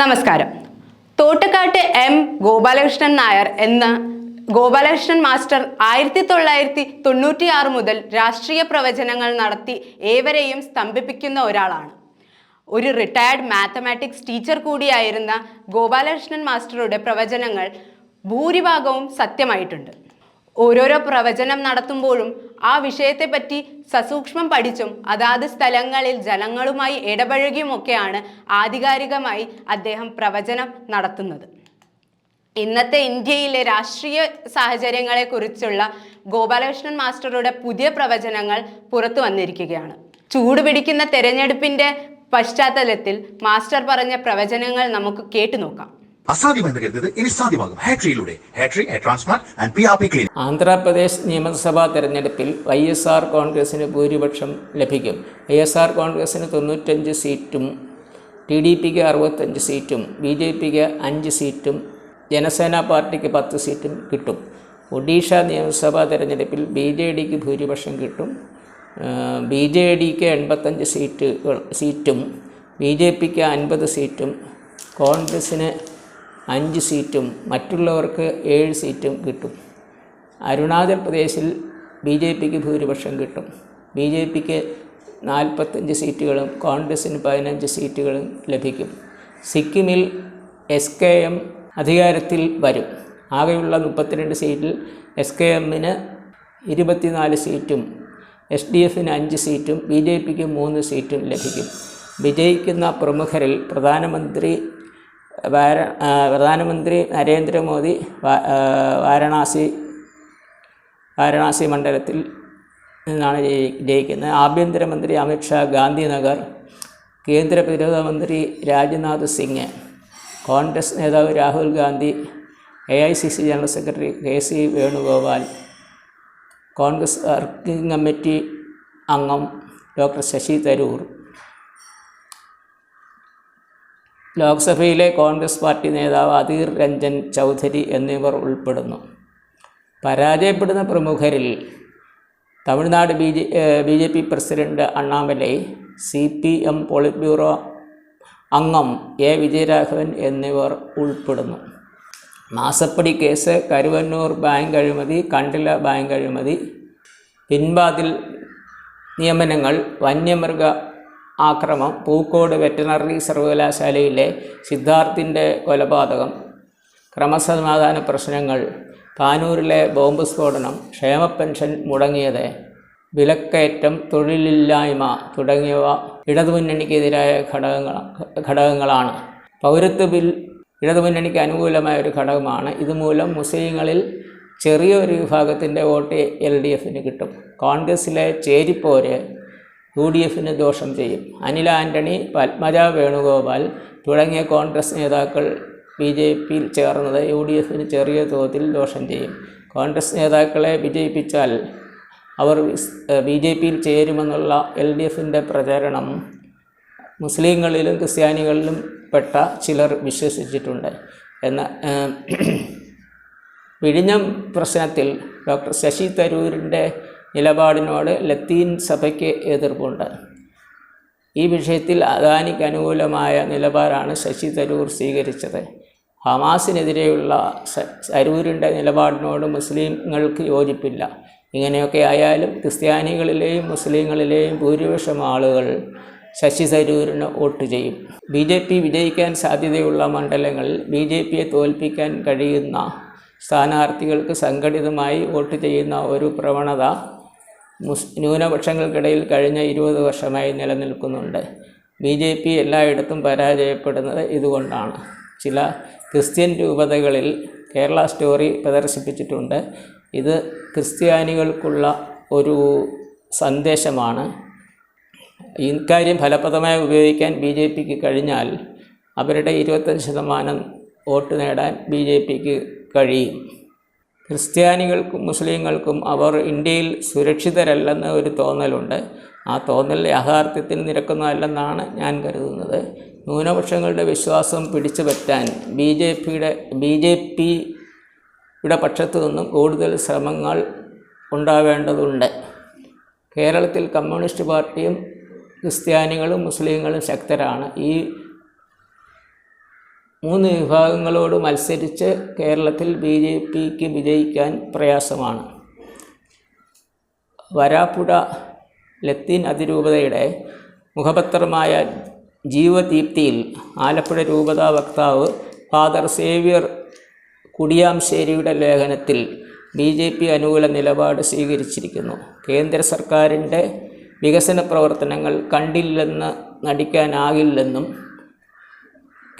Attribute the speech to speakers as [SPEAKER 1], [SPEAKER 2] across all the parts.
[SPEAKER 1] നമസ്കാരം. തോട്ടക്കാട്ട് എം ഗോപാലകൃഷ്ണൻ നായർ എന്ന ഗോപാലകൃഷ്ണൻ മാസ്റ്റർ ആയിരത്തി തൊള്ളായിരത്തി തൊണ്ണൂറ്റി ആറ് മുതൽ രാഷ്ട്രീയ പ്രവചനങ്ങൾ നടത്തി ഏവരെയും സ്തംഭിപ്പിക്കുന്ന ഒരാളാണ്. ഒരു റിട്ടയർഡ് മാത്തമാറ്റിക്സ് ടീച്ചർ കൂടിയായിരുന്ന ഗോപാലകൃഷ്ണൻ മാസ്റ്ററുടെ പ്രവചനങ്ങൾ ഭൂരിഭാഗവും സത്യമായിട്ടുണ്ട്. ഓരോരോ പ്രവചനം നടത്തുമ്പോഴും ആ വിഷയത്തെപ്പറ്റി സസൂക്ഷ്മം പഠിച്ചും അതാത് സ്ഥലങ്ങളിൽ ജനങ്ങളുമായി ഇടപഴകിയുമൊക്കെയാണ് ആധികാരികമായി അദ്ദേഹം പ്രവചനം നടത്തുന്നത്. ഇന്നത്തെ ഇന്ത്യയിലെ രാഷ്ട്രീയ സാഹചര്യങ്ങളെക്കുറിച്ചുള്ള ഗോപാലകൃഷ്ണൻ മാസ്റ്ററുടെ പുതിയ പ്രവചനങ്ങൾ പുറത്തു വന്നിരിക്കുകയാണ്. ചൂടുപിടിക്കുന്ന തെരഞ്ഞെടുപ്പിന്റെ പശ്ചാത്തലത്തിൽ മാസ്റ്റർ പറഞ്ഞ പ്രവചനങ്ങൾ നമുക്ക് കേട്ടു നോക്കാം.
[SPEAKER 2] അസാധ്യമെന്ന് കരുതത് ഇനി സാധ്യമാകും. ഹാട്രിയിലൂടെ ഹാട്രി transplant and P R P clean
[SPEAKER 3] Andhra Pradesh നിയമസഭാ തെരഞ്ഞെടുപ്പിൽ വൈ എസ് ആർ കോൺഗ്രസിന് ഭൂരിപക്ഷം ലഭിക്കും. വൈ എസ് ആർ കോൺഗ്രസിന് തൊണ്ണൂറ്റഞ്ച് സീറ്റും ടി ഡി പിക്ക് അറുപത്തഞ്ച് സീറ്റും ബി ജെ പിക്ക് അഞ്ച് സീറ്റും ജനസേന പാർട്ടിക്ക് പത്ത് സീറ്റും കിട്ടും. ഒഡീഷ നിയമസഭാ തെരഞ്ഞെടുപ്പിൽ ബി ജെ ഡിക്ക് ഭൂരിപക്ഷം കിട്ടും. ബി ജെ ഡിക്ക് എൺപത്തഞ്ച് സീറ്റുകൾ സീറ്റും ബി ജെ പിക്ക് അൻപത് സീറ്റും കോൺഗ്രസ്സിന് അഞ്ച് സീറ്റും മറ്റുള്ളവർക്ക് ഏഴ് സീറ്റും കിട്ടും. അരുണാചൽ പ്രദേശിൽ ബി ജെ പിക്ക് ഭൂരിപക്ഷം കിട്ടും. ബി ജെ പിക്ക് നാൽപ്പത്തഞ്ച് സീറ്റുകളും കോൺഗ്രസ്സിന് പതിനഞ്ച് സീറ്റുകളും ലഭിക്കും. സിക്കിമിൽ എസ് കെ എം അധികാരത്തിൽ വരും. ആകെയുള്ള മുപ്പത്തിരണ്ട് സീറ്റിൽ എസ് കെ എമ്മിന് ഇരുപത്തിനാല് സീറ്റും എസ് ഡി എഫിന് അഞ്ച് സീറ്റും ബി ജെ പിക്ക് മൂന്ന് സീറ്റും ലഭിക്കും. വിജയിക്കുന്ന പ്രമുഖരിൽ പ്രധാനമന്ത്രി വാര പ്രധാനമന്ത്രി നരേന്ദ്രമോദി വാരണാസി വാരണാസി മണ്ഡലത്തിൽ നിന്നാണ് ജയി- ജയിക്കുന്നത്. ആഭ്യന്തരമന്ത്രി അമിത്ഷാ ഗാന്ധിനഗർ കേന്ദ്ര പ്രതിരോധ മന്ത്രി രാജ്നാഥ് സിംഗ് കോൺഗ്രസ് നേതാവ് Rahul Gandhi A I C C general secretary K C Venugopal Congress working committee അംഗം ഡോക്ടർ ശശി തരൂർ ലോക്സഭയിലെ കോൺഗ്രസ് പാർട്ടി നേതാവ് അധീർ രഞ്ജൻ ചൗധരി എന്നിവർ ഉൾപ്പെടുന്നു. പരാജയപ്പെടുന്ന പ്രമുഖരിൽ Tamil Nadu B J B J P president Annamalai C P M politburo അംഗം എ വിജയരാഘവൻ എന്നിവർ ഉൾപ്പെടുന്നു. മാസപ്പടി കേസ് കരുവന്നൂർ ബാങ്ക് അഴിമതി കണ്ടില ബാങ്ക് അഴിമതി പിൻവാതിൽ നിയമനങ്ങൾ വന്യമൃഗ ആക്രമം. പൂക്കോട് വെറ്റിനറി സർവകലാശാലയിലെ സിദ്ധാർത്ഥിന്റെ കൊലപാതകം. ക്രമസമാധാന പ്രശ്നങ്ങൾ. പാനൂരിലെ ബോംബ് സ്ഫോടനം. ക്ഷേമ പെൻഷൻ മുടങ്ങിയത്. വിലക്കയറ്റം തൊഴിലില്ലായ്മ തുടങ്ങിയവ ഇടതുമുന്നണിക്കെതിരായ ഘടകങ്ങൾ ഘടകങ്ങളാണ്. പൗരത്വ ബിൽ ഇടതുമുന്നണിക്ക് അനുകൂലമായ ഒരു ഘടകമാണ്. ഇതുമൂലം മുസ്ലിങ്ങളിൽ ചെറിയൊരു വിഭാഗത്തിന്റെ വോട്ട് എൽ ഡി എഫിന് കിട്ടും. കോൺഗ്രസ്സിലെ ചേരിപ്പോര് യു ഡി എഫിന് ദോഷം ചെയ്യും. അനിൽ ആന്റണി പത്മജ വേണുഗോപാൽ തുടങ്ങിയ കോൺഗ്രസ് നേതാക്കൾ ബി ജെ പിയിൽ ചേർന്നത് യു ഡി എഫിന് ചെറിയ തോതിൽ ദോഷം ചെയ്യും. കോൺഗ്രസ് നേതാക്കളെ വിജയിപ്പിച്ചാൽ അവർ ബി ജെ പിയിൽ ചേരുമെന്നുള്ള എൽ ഡി എഫിന്റെ പ്രചരണം മുസ്ലിങ്ങളിലും ക്രിസ്ത്യാനികളിലും പെട്ട ചിലർ വിശ്വസിച്ചിട്ടുണ്ട്. എന്ന വിഴിഞ്ഞം പ്രശ്നത്തിൽ ഡോക്ടർ ശശി തരൂരിന്റെ നിലപാടിനോട് ലത്തീൻ സഭയ്ക്ക് എതിർപ്പുണ്ട്. ഈ വിഷയത്തിൽ അദാനിക്ക് അനുകൂലമായ നിലപാടാണ് ശശി തരൂർ സ്വീകരിച്ചത്. ഹമാസിനെതിരെയുള്ള തരൂരിന്റെ നിലപാടിനോട് മുസ്ലിങ്ങൾക്ക് യോജിപ്പില്ല. ഇങ്ങനെയൊക്കെ ആയാലും ക്രിസ്ത്യാനികളിലെയും മുസ്ലിങ്ങളിലെയും ഭൂരിപക്ഷം ആളുകൾ ശശി തരൂരിന് വോട്ട് ചെയ്യും. ബി ജെ പി വിജയിക്കാൻ സാധ്യതയുള്ള മണ്ഡലങ്ങളിൽ ബി ജെ പിയെ തോൽപ്പിക്കാൻ കഴിയുന്ന സ്ഥാനാർത്ഥികൾക്ക് സംഘടിതമായി വോട്ട് ചെയ്യുന്ന ഒരു പ്രവണത മുസ് ന്യൂനപക്ഷങ്ങൾക്കിടയിൽ കഴിഞ്ഞ ഇരുപത് വർഷമായി നിലനിൽക്കുന്നുണ്ട്. ബി ജെ പി എല്ലായിടത്തും പരാജയപ്പെടുന്നത് ഇതുകൊണ്ടാണ്. ചില ക്രിസ്ത്യൻ രൂപതകളിൽ കേരള സ്റ്റോറി പ്രദർശിപ്പിച്ചിട്ടുണ്ട്. ഇത് ക്രിസ്ത്യാനികൾക്കുള്ള ഒരു സന്ദേശമാണ്. ഇക്കാര്യം ഫലപ്രദമായി ഉപയോഗിക്കാൻ ബി ജെ പിക്ക് കഴിഞ്ഞാൽ അവരുടെ ഇരുപത്തഞ്ച് ശതമാനം വോട്ട് നേടാൻ ബി ജെ പിക്ക് കഴിയും. ക്രിസ്ത്യാനികൾക്കും മുസ്ലിങ്ങൾക്കും അവർ ഇന്ത്യയിൽ സുരക്ഷിതരല്ലെന്ന് ഒരു തോന്നലുണ്ട്. ആ തോന്നൽ യാഥാർത്ഥ്യത്തിൽ നിരക്കുന്നതല്ലെന്നാണ് ഞാൻ കരുതുന്നത്. ന്യൂനപക്ഷങ്ങളുടെ വിശ്വാസം പിടിച്ചു പറ്റാൻ ബി ജെ പിയുടെ ബി ജെ പിയുടെ പക്ഷത്തു നിന്നും കൂടുതൽ ശ്രമങ്ങൾ ഉണ്ടാവേണ്ടതുണ്ട്. കേരളത്തിൽ കമ്മ്യൂണിസ്റ്റ് പാർട്ടിയും ക്രിസ്ത്യാനികളും മുസ്ലിങ്ങളും ശക്തരാണ്. ഈ മൂന്ന് വിഭാഗങ്ങളോട് മത്സരിച്ച് കേരളത്തിൽ ബി ജെ പിക്ക് വിജയിക്കാൻ പ്രയാസമാണ്. വരാപ്പുഴ ലത്തീൻ അതിരൂപതയുടെ മുഖപത്രമായ ജീവദീപ്തിയിൽ ആലപ്പുഴ രൂപതാ വക്താവ് ഫാദർ സേവ്യർ കുടിയാംശേരിയുടെ ലേഖനത്തിൽ ബി ജെ പി അനുകൂല നിലപാട് സ്വീകരിച്ചിരിക്കുന്നു. കേന്ദ്ര സർക്കാരിന്റെ വികസന പ്രവർത്തനങ്ങൾ കണ്ടില്ലെന്ന് നടിക്കാനാകില്ലെന്നും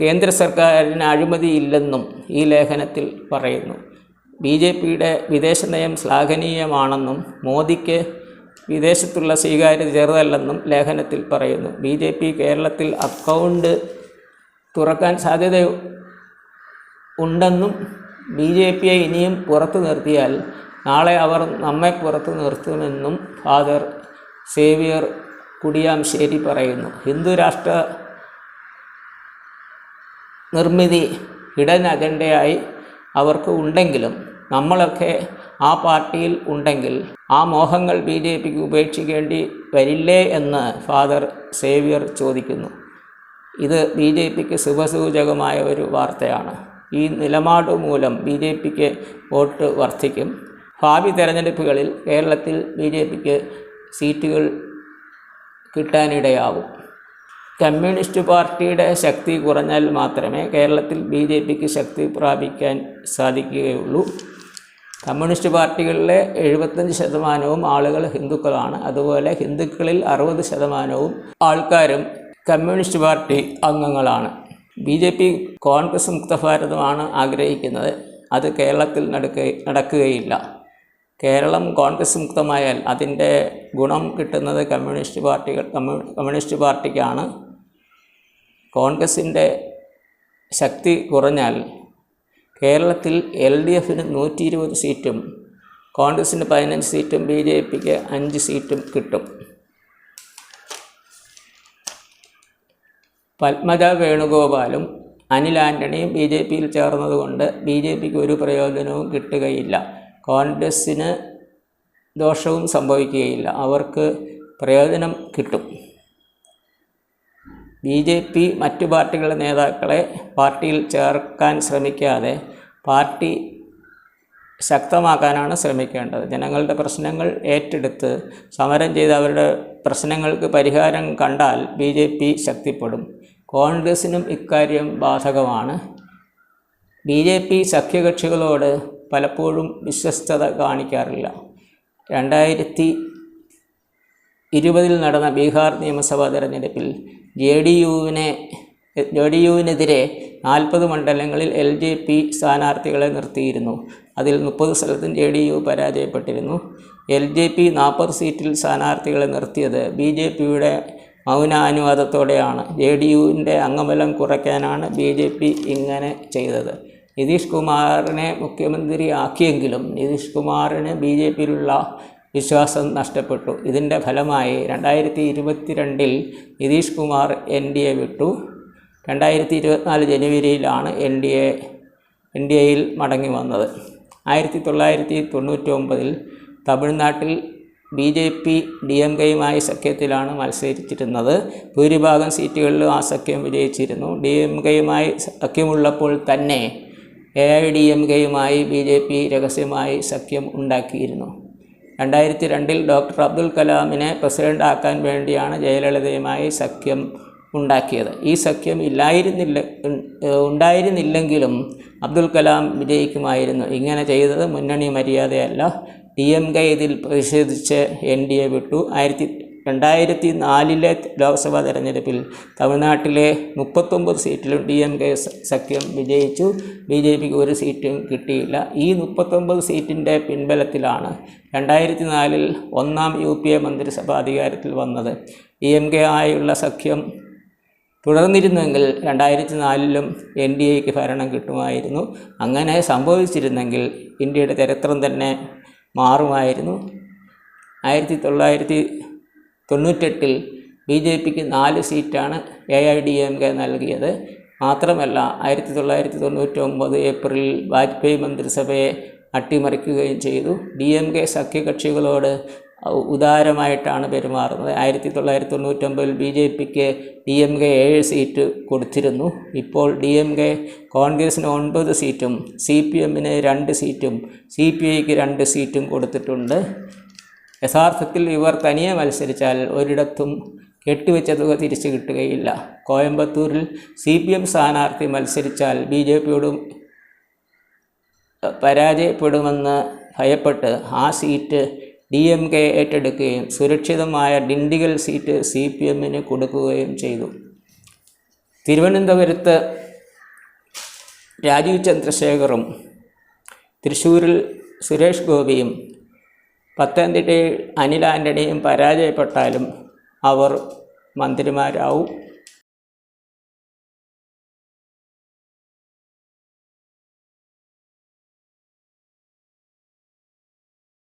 [SPEAKER 3] കേന്ദ്ര സർക്കാരിന് അഴിമതിയില്ലെന്നും ഈ ലേഖനത്തിൽ പറയുന്നു. ബി ജെ പിയുടെ വിദേശ നയം ശ്ലാഘനീയമാണെന്നും മോദിക്ക് വിദേശത്തുള്ള സ്വീകാര്യത ചെറുതല്ലെന്നും ലേഖനത്തിൽ പറയുന്നു. ബി ജെ പി കേരളത്തിൽ അക്കൗണ്ട് തുറക്കാൻ സാധ്യത ഉണ്ടെന്നും ബി ജെ പിയെ ഇനിയും പുറത്തു നിർത്തിയാൽ നാളെ അവർ നമ്മെ പുറത്തു നിർത്തുമെന്നും ഫാദർ സേവിയർ കുടിയാംശേരി പറയുന്നു. ഹിന്ദു രാഷ്ട്ര നിർമ്മിതി ഹിഡൻ അജണ്ടയായി അവർക്ക് ഉണ്ടെങ്കിലും നമ്മളൊക്കെ ആ പാർട്ടിയിൽ ഉണ്ടെങ്കിൽ ആ മോഹങ്ങൾ ബി ജെ പിക്ക് ഉപേക്ഷിക്കേണ്ടി വരില്ലേ എന്ന് ഫാദർ സേവിയർ ചോദിക്കുന്നു. ഇത് ബി ജെ പിക്ക് ശുഭസൂചകമായ ഒരു വാർത്തയാണ്. ഈ നിലപാട് മൂലം ബി ജെ പിക്ക് വോട്ട് വർദ്ധിക്കും. ഭാവി തെരഞ്ഞെടുപ്പുകളിൽ കേരളത്തിൽ ബി ജെ പിക്ക് സീറ്റുകൾ കിട്ടാനിടയാവും. കമ്മ്യൂണിസ്റ്റ് പാർട്ടിയുടെ ശക്തി കുറഞ്ഞാൽ മാത്രമേ കേരളത്തിൽ ബി ജെ പിക്ക് ശക്തി പ്രാപിക്കാൻ സാധിക്കുകയുള്ളൂ. കമ്മ്യൂണിസ്റ്റ് പാർട്ടികളിലെ എഴുപത്തഞ്ച് ശതമാനവും ആളുകൾ ഹിന്ദുക്കളാണ്. അതുപോലെ ഹിന്ദുക്കളിൽ അറുപത് ശതമാനവും ആൾക്കാരും കമ്മ്യൂണിസ്റ്റ് പാർട്ടി അംഗങ്ങളാണ്. ബി ജെ പി കോൺഗ്രസ് മുക്ത ഭാരതമാണ് ആഗ്രഹിക്കുന്നത്. അത് കേരളത്തിൽ നടക്ക നടക്കുകയില്ല. കേരളം കോൺഗ്രസ് മുക്തമായാൽ അതിന്റെ ഗുണം കിട്ടുന്നത് കമ്മ്യൂണിസ്റ്റ് പാർട്ടികൾ കമ്മ്യൂ കമ്മ്യൂണിസ്റ്റ് പാർട്ടിക്കാണ്. കോൺഗ്രസിന്റെ ശക്തി കുറഞ്ഞാൽ കേരളത്തിൽ എൽ ഡി എഫിന് നൂറ്റി ഇരുപത് സീറ്റും കോൺഗ്രസിന് പതിനഞ്ച് സീറ്റും ബി ജെ പിക്ക് അഞ്ച് സീറ്റും കിട്ടും. പത്മജ വേണുഗോപാലും അനിൽ ആന്റണിയും ബി ജെ പിയിൽ ചേർന്നതുകൊണ്ട് ബി ജെ പിക്ക് ഒരു പ്രയോജനവും കിട്ടുകയില്ല. കോൺഗ്രസ്സിന് ദോഷവും സംഭവിക്കുകയില്ല. അവർക്ക് പ്രയോജനം കിട്ടും. ബി ജെ പി മറ്റു പാർട്ടികളുടെ നേതാക്കളെ പാർട്ടിയിൽ ചേർക്കാൻ ശ്രമിക്കാതെ പാർട്ടി ശക്തമാക്കാനാണ് ശ്രമിക്കേണ്ടത്. ജനങ്ങളുടെ പ്രശ്നങ്ങൾ ഏറ്റെടുത്ത് സമരം ചെയ്ത് അവരുടെ പ്രശ്നങ്ങൾക്ക് പരിഹാരം കണ്ടാൽ ബി ജെ പി ശക്തിപ്പെടും. കോൺഗ്രസിനും ഇക്കാര്യം ബാധകമാണ്. ബി ജെ പി സഖ്യകക്ഷികളോട് പലപ്പോഴും വിശ്വസ്തത കാണിക്കാറില്ല. രണ്ടായിരത്തി ഇരുപതിൽ നടന്ന ബീഹാർ നിയമസഭാ തെരഞ്ഞെടുപ്പിൽ ജെ ഡി യുവിനെ ജെ ഡി യുവിനെതിരെ നാൽപ്പത് മണ്ഡലങ്ങളിൽ എൽ ജെ പി സ്ഥാനാർത്ഥികളെ നിർത്തിയിരുന്നു. അതിൽ മുപ്പത് സ്ഥലത്തും ജെ ഡി യു പരാജയപ്പെട്ടിരുന്നു. എൽ ജെ പി നാൽപ്പത് സീറ്റിൽ സ്ഥാനാർത്ഥികളെ നിർത്തിയത് ബി ജെ പിയുടെ മൗനാനുവാദത്തോടെയാണ്. ജെ ഡി യുവിന്റെ അംഗബലം കുറയ്ക്കാനാണ് ബി ജെ പി ഇങ്ങനെ ചെയ്തത്. നിതീഷ് കുമാറിനെ മുഖ്യമന്ത്രിയാക്കിയെങ്കിലും നിതീഷ് കുമാറിന് ബി ജെ പിയിലുള്ള വിശ്വാസം നഷ്ടപ്പെട്ടു. ഇതിന്റെ ഫലമായി രണ്ടായിരത്തി ഇരുപത്തിരണ്ടിൽ Nitish Kumar N D A വിട്ടു. രണ്ടായിരത്തി ഇരുപത്തിനാല് ജനുവരിയിലാണ് N D A N D എയിൽ മടങ്ങി വന്നത്. ആയിരത്തി തൊള്ളായിരത്തി തൊണ്ണൂറ്റി ഒമ്പതിൽ തമിഴ്നാട്ടിൽ B J P D M കെയുമായി സഖ്യത്തിലാണ് മത്സരിച്ചിരുന്നത്. ഭൂരിഭാഗം സീറ്റുകളിലും ആ സഖ്യം വിജയിച്ചിരുന്നു. ഡി എം കെയുമായി സഖ്യമുള്ളപ്പോൾ തന്നെ എ ഐ ഡി എം കെയുമായി ബി ജെ പി രഹസ്യമായി സഖ്യം ഉണ്ടാക്കിയിരുന്നു. രണ്ടായിരത്തി രണ്ടിൽ ഡോക്ടർ അബ്ദുൽ കലാമിനെ പ്രസിഡന്റ് ആക്കാൻ വേണ്ടിയാണ് ജയലളിതയുമായി സഖ്യം ഉണ്ടാക്കിയത്. ഈ സഖ്യം ഇല്ലായിരുന്നില്ല ഉണ്ടായിരുന്നില്ലെങ്കിലും അബ്ദുൽ കലാം വിജയിക്കുമായിരുന്നു. ഇങ്ങനെ ചെയ്തത് മുന്നണി മര്യാദയല്ല. ഡി എം കെ ഇതിൽ പ്രതിഷേധിച്ച് എൻ ഡി എ വിട്ടു. ആയിരത്തി രണ്ടായിരത്തി നാലിലെ ലോക്സഭാ തെരഞ്ഞെടുപ്പിൽ തമിഴ്നാട്ടിലെ മുപ്പത്തൊമ്പത് സീറ്റിലും ഡി എം കെ സഖ്യം വിജയിച്ചു. ബി ജെ പിക്ക് ഒരു സീറ്റും കിട്ടിയില്ല. ഈ മുപ്പത്തൊമ്പത് സീറ്റിന്റെ പിൻബലത്തിലാണ് രണ്ടായിരത്തി നാലിൽ ഒന്നാം യു പി എ മന്ത്രിസഭ അധികാരത്തിൽ വന്നത്. ഡി എം കെ ആയുള്ള സഖ്യം തുടർന്നിരുന്നെങ്കിൽ രണ്ടായിരത്തി നാലിലും എൻ ഡി എക്ക് ഭരണം കിട്ടുമായിരുന്നു. അങ്ങനെ സംഭവിച്ചിരുന്നെങ്കിൽ ഇന്ത്യയുടെ ചരിത്രം തന്നെ മാറുമായിരുന്നു. ആയിരത്തി തൊള്ളായിരത്തി തൊണ്ണൂറ്റെട്ടിൽ ബി ജെ പിക്ക് നാല് സീറ്റാണ് A I D M K നൽകിയത്. മാത്രമല്ല ആയിരത്തി തൊള്ളായിരത്തി തൊണ്ണൂറ്റി ഒമ്പത് ഏപ്രിലിൽ വാജ്പേയി മന്ത്രിസഭയെ അട്ടിമറിക്കുകയും ചെയ്തു. ഡി എം കെ സഖ്യകക്ഷികളോട് ഉദാരമായിട്ടാണ് പെരുമാറുന്നത്. ആയിരത്തി തൊള്ളായിരത്തി തൊണ്ണൂറ്റൊമ്പതിൽ ബി ജെ പിക്ക് ഡി എം കെ ഏഴ് സീറ്റ് കൊടുത്തിരുന്നു. ഇപ്പോൾ ഡി എം കെ കോൺഗ്രസിന് ഒൻപത് സീറ്റും സി പി എമ്മിന് രണ്ട് സീറ്റും സി പി ഐക്ക് രണ്ട് സീറ്റും കൊടുത്തിട്ടുണ്ട്. യഥാർത്ഥത്തിൽ ഇവർ തനിയെ മത്സരിച്ചാൽ ഒരിടത്തും കെട്ടിവെച്ച തുക തിരിച്ചു കിട്ടുകയില്ല. കോയമ്പത്തൂരിൽ സി പി എം സ്ഥാനാർത്ഥി മത്സരിച്ചാൽ ബി ജെ പിയോടും പരാജയപ്പെടുമെന്ന് ഭയപ്പെട്ട് ആ സീറ്റ് ഡി എം കെ ഏറ്റെടുക്കുകയും സുരക്ഷിതമായ ഡിണ്ടിഗൽ സീറ്റ് സി പി എമ്മിന് കൊടുക്കുകയും ചെയ്തു. തിരുവനന്തപുരത്ത് രാജീവ് ചന്ദ്രശേഖറും തൃശ്ശൂരിൽ സുരേഷ് ഗോപിയും പത്തനംതിട്ടയിൽ അനിൽ ആന്റണിയും പരാജയപ്പെട്ടാലും അവർ മന്ത്രിമാരാവും.